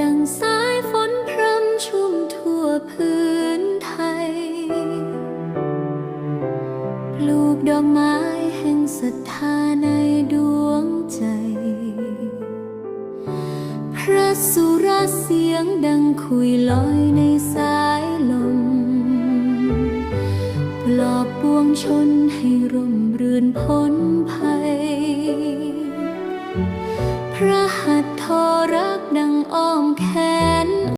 ดังสายฝนพรำชุ่มทั่วพื้นไทย ปลูกดอกไม้แห่งศรัทธาในดวงใจ พระสุรเสียงดังคุยลอยในสายลม ปลอบปวงชนให้ร่มรื่นพ้นภัย พระหัตถ์ทอรักดังอ้อมแขน